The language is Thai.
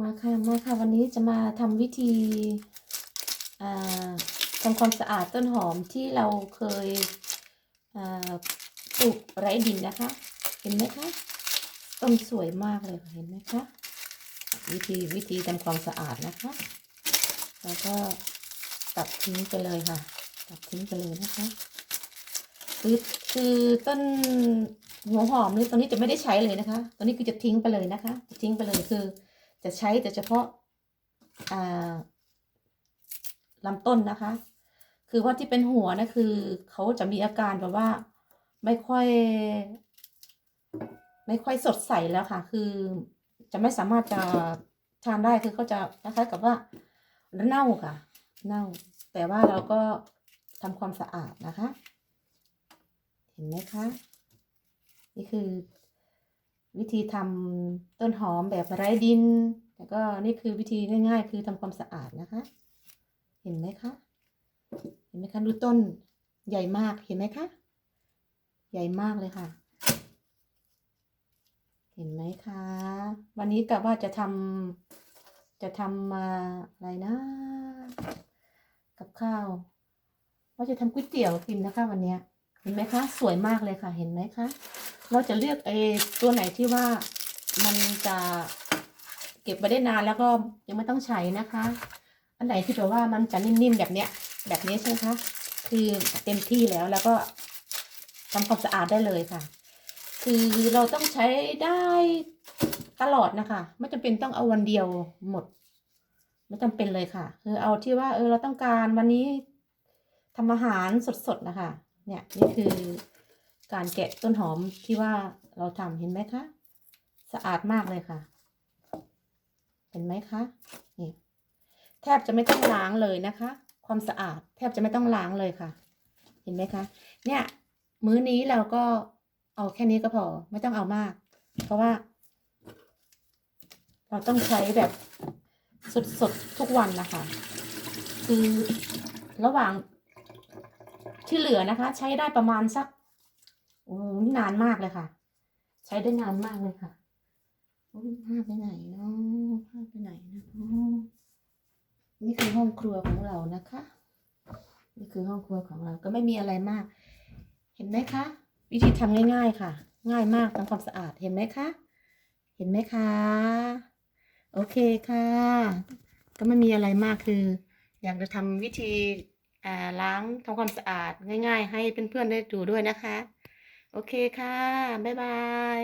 มาค่ะมาค่ะวันนี้จะมาทำวิธีอ่าทำความสะอาดต้นหอมที่เราเคยปลูกไร้ดินนะคะ เห็นไหมคะต้นสวยมากเลยเห็นไหมคะวิธีวิธีทำความสะอาดนะคะแล้วก็ตัดทิ้งไปเลยค่ะ ตัดทิ้งไปเลยนะคะคือคือต้น หัวหอมนี่ตอนนี้จะไม่ได้ใช้เลยนะคะ ตอนนี้คือจะทิ้งไปเลยนะคะ จะทิ้งไปเลยคือ จะใช้แต่เฉพาะอ่าลำต้นนะคะ คือว่าที่เป็นหัวนะคือเขาจะมีอาการแบบว่า ไม่ค่อย ไม่ค่อยสดใสแล้วค่ะ คือจะไม่สามารถจะทานได้คือเขาจะคล้ายๆกับว่าเน่าค่ะ เน่า แต่ว่าเราก็ทำความสะอาดนะคะ เห็นไหมคะ นี่คือวิธีทำต้นหอมแบบไร้ดิน แล้วก็นี่คือวิธีง่าย ๆ คือทำความสะอาดนะคะ เห็นไหมคะ เห็นไหมคะดูต้นใหญ่มากเห็นไหมคะ ใหญ่มากเลยค่ะ เห็นไหมคะ วันนี้กะว่าจะทำจะทำมาอะไรนะ กับข้าวว่าจะทำก๋วยเตี๋ยวกินนะคะ วันเนี้ยเห็นไหมคะ สวยมากเลยค่ะ เห็นไหมคะ เราจะเลือกไอ้ตัวไหนที่ว่ามันจะเก็บไว้ได้นานแล้วก็ยังไม่ต้องใช้นะคะ อันไหนที่แบบว่ามันจะนิ่มๆแบบเนี้ย แบบนี้ใช่ไหมคะ คือเต็มที่แล้วแล้วก็ทำความสะอาดได้เลยค่ะ คือเราต้องใช้ได้ตลอดนะคะ ไม่จำเป็นต้องเอาวันเดียวหมด ไม่จำเป็นเลยค่ะคือเอาที่ว่าเออเราต้องการวันนี้ทำอาหารสดๆนะคะ เนี่ยนี่คือ การแกะต้นหอมที่ว่าเราทำเห็นไหมคะสะอาดมากเลยค่ะ เห็นไหมคะนี่แทบจะไม่ต้องล้างเลยนะคะ ความสะอาด แทบจะไม่ต้องล้างเลยค่ะ เห็นไหมคะ เนี่ย มื้อนี้เราก็เอาแค่นี้ก็พอ ไม่ต้องเอามาก เพราะว่า เราต้องใช้แบบสดๆทุกวันนะคะ คือระหว่างที่เหลือนะคะ ใช้ได้ประมาณสัก โอ้นี่นานมากเลยค่ะ ใช้ได้นานมากเลยค่ะโอ้ยพลาไปไหนเนาะพลาไปไหนนะเนาะนี่คือห้องครัวของเรานะคะ นี่คือห้องครัวของเราก็ไม่มีอะไรมาก เห็นไหมคะ วิธีทำง่ายๆค่ะ ง่ายมากทำความสะอาดเห็นไหมคะ เห็นไหมคะ โอเคค่ะ ก็ไม่มีอะไรมากคือ อยากจะทำวิธีล้างทำความสะอาดง่าย ๆ ให้เพื่อนๆได้ดูด้วยนะคะ โอเคค่ะ บ๊ายบาย